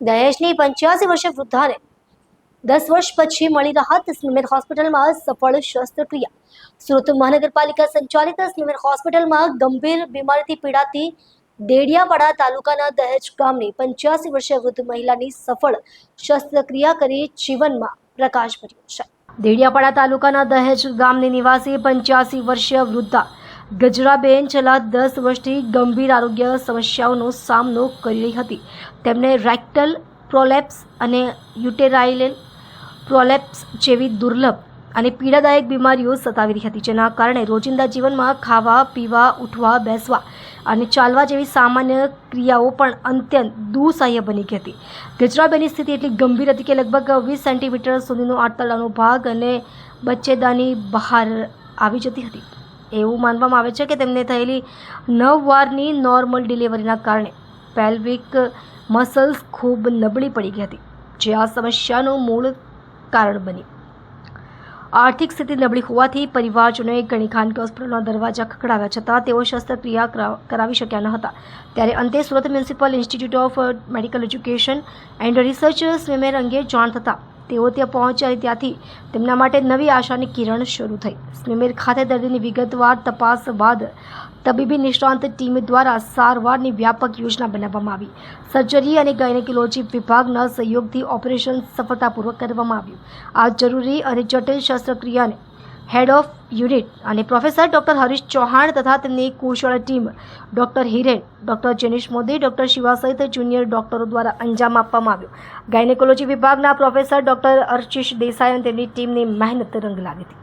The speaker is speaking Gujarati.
દહેજની પંચ્યાસી વર્ષે વૃદ્ધાને દસ વર્ષ પછી મળી રાહત સ્મીમેર હોસ્પિટલમાં સફળ શસ્ત્રક્રિયા. સુરત મહાનગરપાલિકા સંચાલિત સ્મીમેર હોસ્પિટલમાં ગંભીર બીમારીથી પીડાતી દેડિયાપાડા તાલુકાના દહેજ ગામની પંચ્યાસી વર્ષીય વૃદ્ધ મહિલાની સફળ શસ્ત્રક્રિયા કરી જીવનમાં પ્રકાશ ભર્યો છે. દેડિયાપાડા તાલુકાના દહેજ ગામની નિવાસી પંચ્યાસી વર્ષીય વૃદ્ધા ગજરાબેન છેલ્લા દસ વર્ષથી ગંભીર આરોગ્ય સમસ્યાઓનો સામનો કરી રહી હતી. તેમને રેક્ટલ પ્રોલેપ્સ અને યુટેરાઇલ પ્રોલેપ્સ જેવી દુર્લભ અને પીડાદાયક બીમારીઓ સતાવી રહી હતી, જેના કારણે રોજિંદા જીવનમાં ખાવા, પીવા, ઉઠવા, બેસવા અને ચાલવા જેવી સામાન્ય ક્રિયાઓ પણ અત્યંત દુઃસહાય બની ગઈ હતી. ગજરાબેનની સ્થિતિ એટલી ગંભીર હતી કે લગભગ વીસ સેન્ટીમીટર સુધીનો આંતરડાનો ભાગ અને બચ્ચેદાની બહાર આવી જતી હતી. એવું માનવામાં આવે છે કે તેમને થયેલી નવ વારની નોર્મલ ડિલિવરીના કારણે પેલ્વિક મસલ્સ ખૂબ નબળી પડી ગઈ હતી, જે આ સમસ્યાનું મૂળ કારણ બની. આર્થિક સ્થિતિ નબળી હોવાથી પરિવારજનોએ ઘણી ખાનગી હોસ્પિટલના દરવાજા ખખડાવ્યા છતાં તેઓ શસ્ત્રક્રિયા કરાવી શક્યા ન હતા. ત્યારે અંતે Surat municipal institute of medical education and research SMIMER અંગે જાણ થતાં તેઓ ત્યાં પહોંચ્યા અને ત્યાંથી તેમના માટે નવી આશાની કિરણ શરૂ થઈ. સ્વિમેર ખાતે દર્દીની વિગતવાર તપાસ બાદ તબીબી નિષ્ણાંત ટીમ દ્વારા સારવારની વ્યાપક યોજના બનાવવામાં આવી. સર્જરી અને ગાયનેકોલોજી વિભાગના સહયોગથી ઓપરેશન સફળતાપૂર્વક કરવામાં આવ્યું. આ જરૂરી અને જટિલ શસ્ત્રક્રિયાને હેડ ઓફ યુનિટ અને પ્રોફેસર ડૉક્ટર હરીશ ચૌહાણ તથા તેમની કુશળ team doctor Hiren doctor Janish Modi doctor Shiva સહિત જુનિયર ડૉક્ટરો દ્વારા અંજામ આપવામાં આવ્યો. ગાયનેકોલોજી વિભાગના પ્રોફેસર ડૉક્ટર અર્ચિશ દેસાઈ અને તેમની ટીમની મહેનત રંગ લાવી હતી.